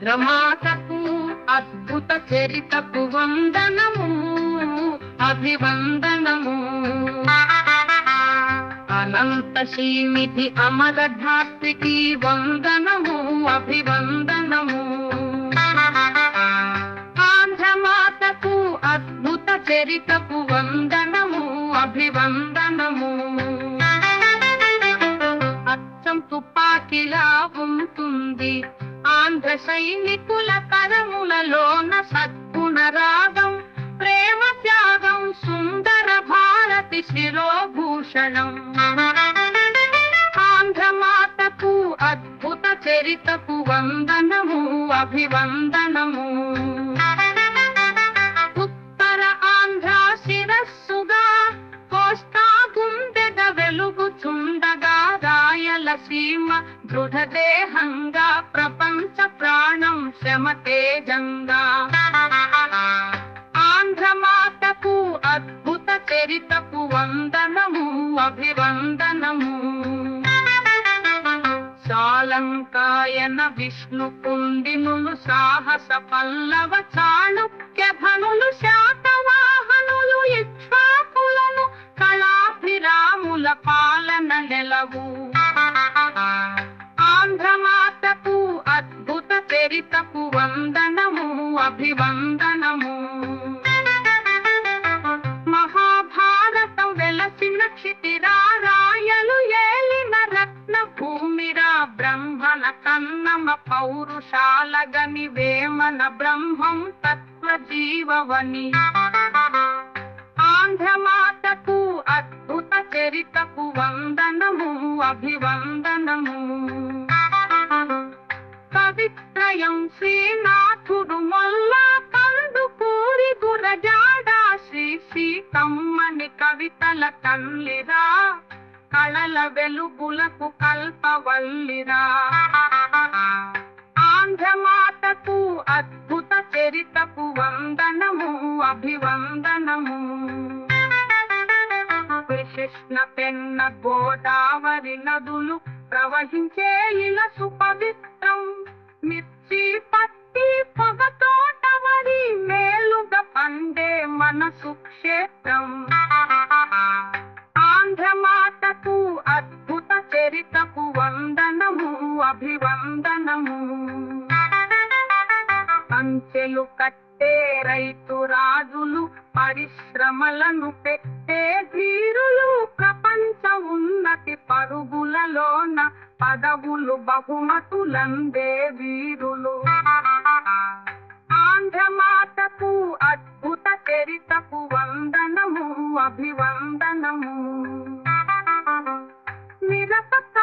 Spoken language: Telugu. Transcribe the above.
చంద్రమాతకు అద్భుత చరితకు వందనము అభివందనము. అనంత శ్రీనిధి అమర ధాత్రికి వందనము అభివందనము. ఆంధ్రమాతకు అద్భుత చరితకు వందనము అభివందనము. అచ్చం తుపాకిలా ఉంటుంది ఆంధ్ర సైనికుల కరములలోన సద్గుణ రాగం ప్రేమ త్యాగం సుందర భారతి శిరోభూషణం. ఆంధ్ర మాతకు అద్భుత చరితకు వందనము అభివందనము. సీమ దృఢదేహంగా ప్రపంచ ప్రాణం శ్రమ తేజంగా ఆంధ్రమాతకు అద్భుత చరితకు వందనము అభివందనము. సాలంకాయన విష్ణు కుండినులు సాహస పల్లవ చాళుక్య ధనులు శాఖ అభివందనము. మహాభారతం వెలసిన క్షితిరారాయలు ఏలిన రత్న భూమిరా బ్రహ్మణ కన్నమ పౌరుషాలగని వేమన బ్రహ్మం తత్వ జీవవని ఆంధ్రమాతకు అద్భుత చరితకు వందనము అభివందనము. కవిత్రయం శ్రీనా తల్లిరా కళల వెలుగులకు కల్పవల్లిరా. ఆంధ్రమాతకు అద్భుత చరితకు వందనము అభివందనము. కృష్ణ పెన్న గోదావరి నదులు ప్రవహించే ఇలా సుపవిత్రం. మిర్చి పత్తి పొగ తోటవరి మేలుగా పండే మనసు క్షేత్రం. వందనము అభివందనము. అంచెలు కట్టే రైతు రాజులు పరిశ్రమలను పెట్టే ధీరులు ప్రపంచ ఉన్నతి పరుగులలోన పదవులు బహుమతులందే వీరులు. ఆంధ్రమాతకు అద్భుత చరితకు వందనము అభివందనము. నిరపక